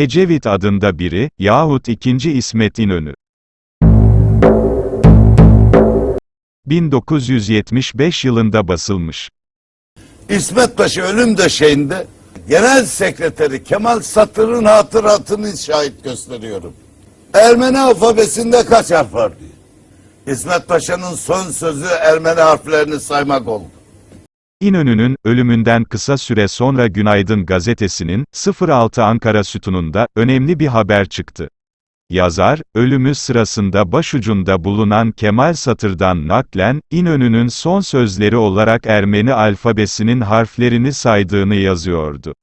Ecevit adında biri, yahut ikinci İsmet İnönü. 1975 yılında basılmış. İsmet Paşa ölüm döşeğinde Genel Sekreteri Kemal Satır'ın hatıratını şahit gösteriyorum. Ermeni alfabesinde kaç harf var diyor. İsmet Paşa'nın son sözü Ermeni harflerini saymak oldu. İnönü'nün ölümünden kısa süre sonra Günaydın gazetesinin 06 Ankara sütununda önemli bir haber çıktı. Yazar, ölümü sırasında başucunda bulunan Kemal Satır'dan naklen, İnönü'nün son sözleri olarak Ermeni alfabesinin harflerini saydığını yazıyordu.